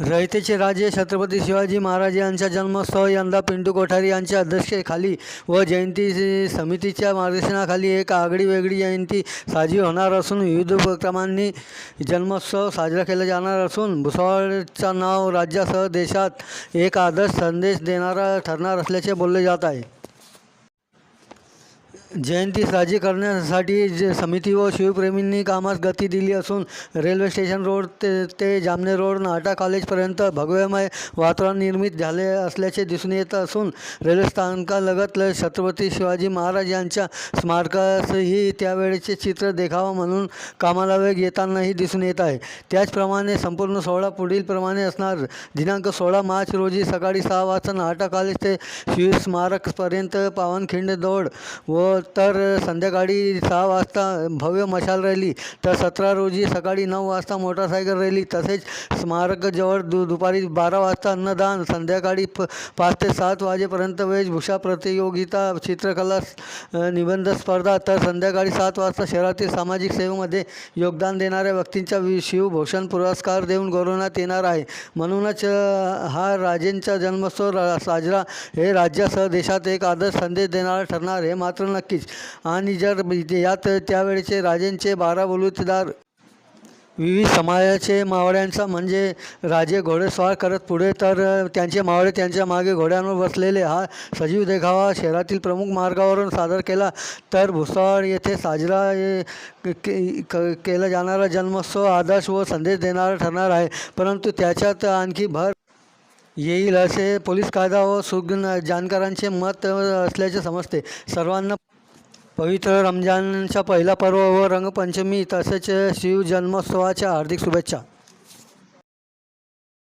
रयतेचे राजे छत्रपती शिवाजी महाराज यांचा जन्मोत्सव यंदा पिंटू कोठारी यांच्या अध्यक्षतेखाली व जयंती समितीच्या मार्गदर्शनाखाली एक आगळी वेगळी जयंती साजरी होणार असून विविध उपक्रमांनी जन्मोत्सव साजरा केला जाणार असून भुसावळचं नाव राज्यासह देशात एक आदर्श संदेश देणारा ठरणार असल्याचे बोलले जात आहे. जयंती साजरी करण्यासाठी जे समिती व शिवप्रेमींनी कामास गती दिली असून रेल्वे स्टेशन रोड ते ते जामनेर रोड नाटा कॉलेजपर्यंत भगव्यमय वातावरण निर्मित झाले असल्याचे दिसून येत असून रेल्वे स्थानकालगत ल- छत्रपती शिवाजी महाराज यांच्या स्मारकासही त्यावेळेचे चित्र देखावा म्हणून कामाला वेग येतानाही दिसून येत आहे. त्याचप्रमाणे संपूर्ण सोहळा पुढीलप्रमाणे असणार. दिनांक सोळा मार्च रोजी सकाळी सहा वाजता नाटा कॉलेज ते शिव स्मारकपर्यंत पावनखिंड दौड व तर संध्याकाळी सहा वाजता भव्य मशाल रॅली तर सतरा रोजी सकाळी नऊ वाजता मोटारसायकल रॅली तसेच स्मारकजवळ दु दुपारी बारा वाजता अन्नदान संध्याकाळी प पाच ते सात वाजेपर्यंत वेशभूषा प्रतियोगिता चित्रकला निबंध स्पर्धा तर संध्याकाळी सात वाजता शहरातील सामाजिक सेवेमध्ये योगदान देणाऱ्या व्यक्तींचा वि शिवभूषण पुरस्कार देऊन गौरवण्यात येणार आहे. म्हणूनच हा राजेंचा जन्मोत्सव साजरा हे राज्यासह देशात एक आदर्श संदेश देणारा ठरणार हे मात्र नक्कीच. आणि जर यात त्यावेळेचे राजेंचे बारा बलुतेदार विविध समाजाचे मावळ्यांचा म्हणजे राजे घोडेस्वार करत पुढे तर त्यांचे मावळे त्यांच्या मागे घोड्यांवर बसलेले. हा सजीव देखावा शहरातील प्रमुख मार्गावरून सादर केला. तर भुसावळ येथे साजरा ए, के- क- केला जाणारा जन्मोत्सव आदर्श व संदेश देणारा ठरणार आहे. परंतु त्याच्यात आणखी भर येईल असे पोलीस कायदा व सुग जाणकारांचे मत असल्याचे समजते. सर्वांना पवित्र रमजानचा पहिला पर्व व रंगपंचमी तसेच शिव जन्मोत्सवाच्या हार्दिक शुभेच्छा.